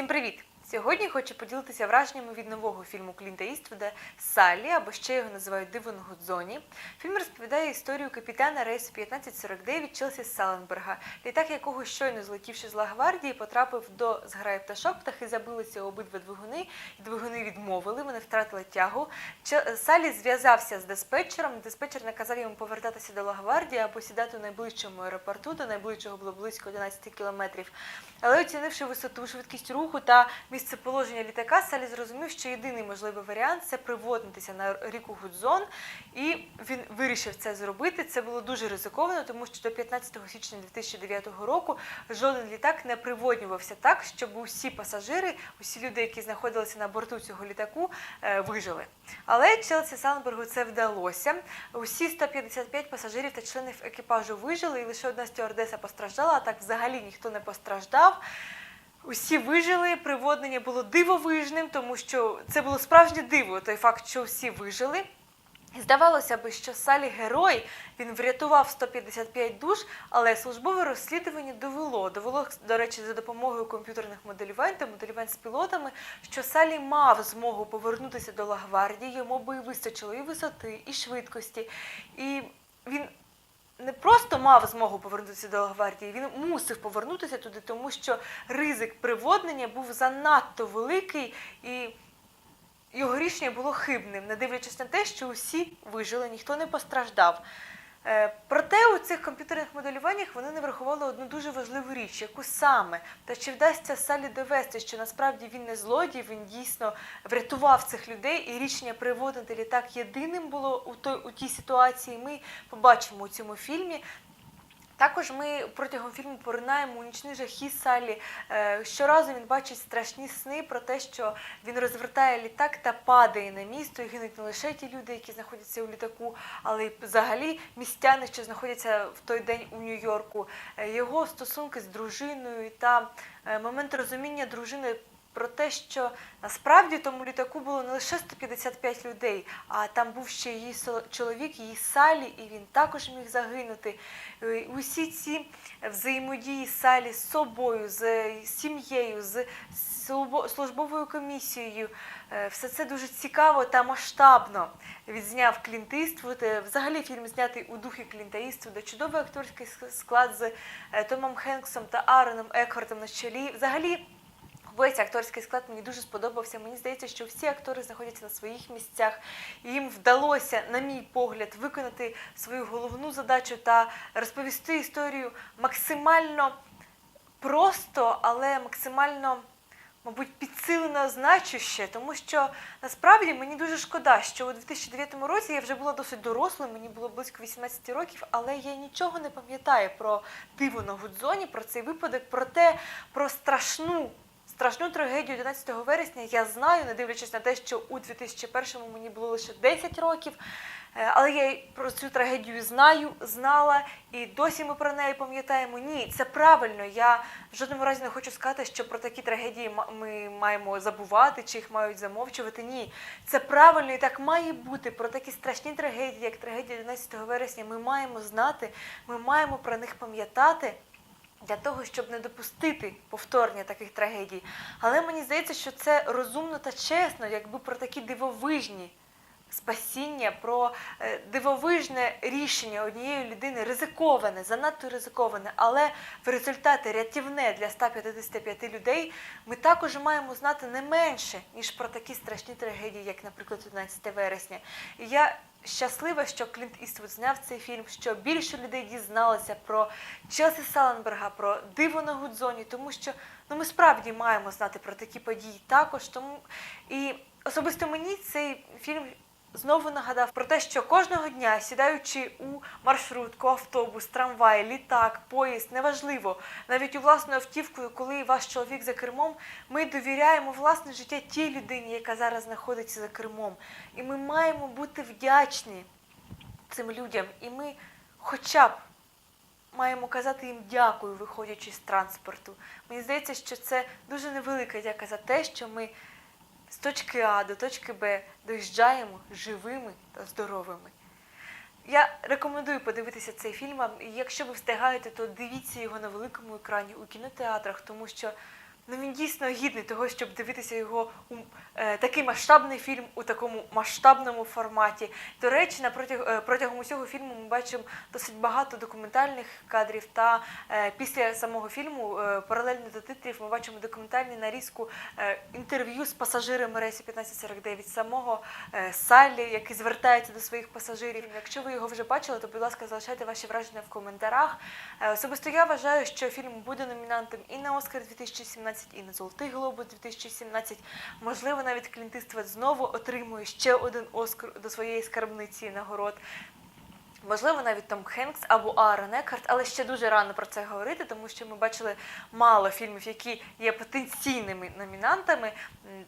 Всім привіт! Сьогодні хочу поділитися враженнями від нового фільму Клінта Іствуда Саллі, або ще його називають Диво на Гудзоні. Фільм розповідає історію капітана рейсу 1549 Челсі Саленберга, літак якого щойно злетівши з Лагвардії, потрапив до зграї пташок. Птахи забилися обидва двигуни, і двигуни відмовили. Вони втратили тягу. Чел- Саллі зв'язався з диспетчером. Диспетчер наказав йому повертатися до Лагвардії або сідати у найближчому аеропорту. До найближчого було близько 11 кілометрів. Але оцінивши висоту, швидкість руху та місце положення літака, Салі зрозумів, що єдиний можливий варіант це приводнитися на ріку Гудзон, і він вирішив це зробити. Це було дуже ризиковано, тому що до 15 січня 2009 року жоден літак не приводнювався так, щоб усі пасажири, усі люди, які знаходилися на борту цього літаку, е, вижили. Але Челсі Санбергу це вдалося. Усі 155 пасажирів та членів екіпажу вижили, і лише одна стюардеса постраждала, а так взагалі ніхто не постраждав. Усі вижили, приводнення було дивовижним, тому що це було справжнє диво, той факт, що всі вижили. Здавалося би, що Салі герой, він врятував 155 душ, але службове розслідування довело, довело, до речі, за допомогою комп'ютерних моделювань та моделювань з пілотами, що Салі мав змогу повернутися до Лагвардії, йому би і вистачило і висоти, і швидкості. І він не просто мав змогу повернутися до гвардії, він мусив повернутися туди, тому що ризик приводнення був занадто великий і його рішення було хибним, не дивлячись на те, що усі вижили, ніхто не постраждав. Е, Проте у цих комп'ютерних моделюваннях вони не врахували одну дуже важливу річ, яку саме та чи вдасться Салі довести, що насправді він не злодій, він дійсно врятував цих людей, і рішення приводити літак єдиним було у той у тій ситуації. Ми побачимо у цьому фільмі. Також ми протягом фільму поринаємо у нічні жахи Салі. Е, Щоразу він бачить страшні сни про те, що він розвертає літак та падає на місто, і гинуть не лише ті люди, які знаходяться у літаку, але й взагалі містяни, що знаходяться в той день у Нью-Йорку. Е, Його стосунки з дружиною та е, момент розуміння дружини. Про те, що насправді тому літаку було не лише 155 людей, а там був ще її чоловік, її Салі, і він також міг загинути. Е, Усі ці взаємодії Салі з собою, з е, сім'єю, з службовою комісією, е, все це дуже цікаво та масштабно відзняв Клінт Взагалі фільм знятий у духі Клінта Іствуда. Чудовий акторський склад з Томом Хенксом та Аароном Екхартом на чолі. Взагалі. Весь акторський склад мені дуже сподобався. Мені здається, що всі актори знаходяться на своїх місцях, і їм вдалося, на мій погляд, виконати свою головну задачу та розповісти історію максимально просто, але максимально, мабуть, підсилено значуще, тому що насправді мені дуже шкода, що у 2009 році я вже була досить дорослою, мені було близько 18 років, але я нічого не пам'ятаю про диво на Гудзоні, про цей випадок, про те, про страшну. Страшну трагедію 11 вересня я знаю, не дивлячись на те, що у 2001-му мені було лише 10 років. Е, Але я про цю трагедію знаю, знала, і досі ми про неї пам'ятаємо. Ні, це правильно. Я в жодному разі не хочу сказати, що про такі трагедії ми маємо забувати чи їх мають замовчувати. Ні, це правильно і так має бути. Про такі страшні трагедії, як трагедія 11 вересня, ми маємо знати, ми маємо про них пам'ятати для того, щоб не допустити повторення таких трагедій. Але мені здається, що це розумно та чесно, якби про такі дивовижні спасіння, про е, дивовижне рішення однієї людини, ризиковане, занадто ризиковане, але в результаті рятівне для 155 людей, ми також маємо знати не менше, ніж про такі страшні трагедії, як, наприклад, 11 вересня. І я щаслива, що Клінт Іствуд зняв цей фільм, що більше людей дізналося про Челсі Саленберга, про диво на Гудзоні, тому що ну, ми справді маємо знати про такі події також. Тому і особисто мені цей фільм. Знову нагадав про те, що кожного дня, сідаючи у маршрутку, автобус, трамвай, літак, поїзд, неважливо, навіть у власну автівку, коли ваш чоловік за кермом, ми довіряємо власне життя тій людині, яка зараз знаходиться за кермом. І ми маємо бути вдячні цим людям. І ми хоча б маємо казати їм дякую, виходячи з транспорту. Мені здається, що це дуже невелика дяка за те, що ми з точки А до точки Б доїжджаємо живими та здоровими. Я рекомендую подивитися цей фільм. і Якщо ви встигаєте, то дивіться його на великому екрані у кінотеатрах, тому що Ну він дійсно гідний того, щоб дивитися його у е, такий масштабний фільм у такому масштабному форматі. До речі, на е, протягом усього фільму ми бачимо досить багато документальних кадрів. Та е, після самого фільму, е, паралельно до титрів, ми бачимо документальну нарізку е, інтерв'ю з пасажирами рейсу 1549, самого е, Саллі, який звертається до своїх пасажирів. Якщо ви його вже бачили, то будь ласка, залишайте ваші враження в коментарях. Е, Особисто я вважаю, що фільм буде номінантом і на Оскар 2017, і на Золотий Глобус 2017. Можливо, навіть Клінтиствет знову отримує ще один Оскар до своєї скарбниці нагород. Можливо, навіть Том Хенкс або Аарон Екхарт, але ще дуже рано про це говорити, тому що ми бачили мало фільмів, які є потенційними номінантами.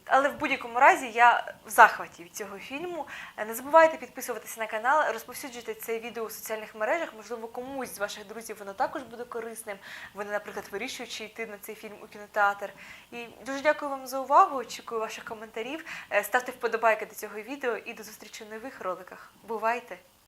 Але в будь-якому разі я в захваті від цього фільму. Е, Не забувайте підписуватися на канал, розповсюджуйте це відео у соціальних мережах. Можливо, комусь з ваших друзів воно також буде корисним. Вони, наприклад, вирішують, чи йти на цей фільм у кінотеатр. І дуже дякую вам за увагу. Очікую ваших коментарів. Е, Ставте вподобайки до цього відео і до зустрічі у нових роликах. Бувайте!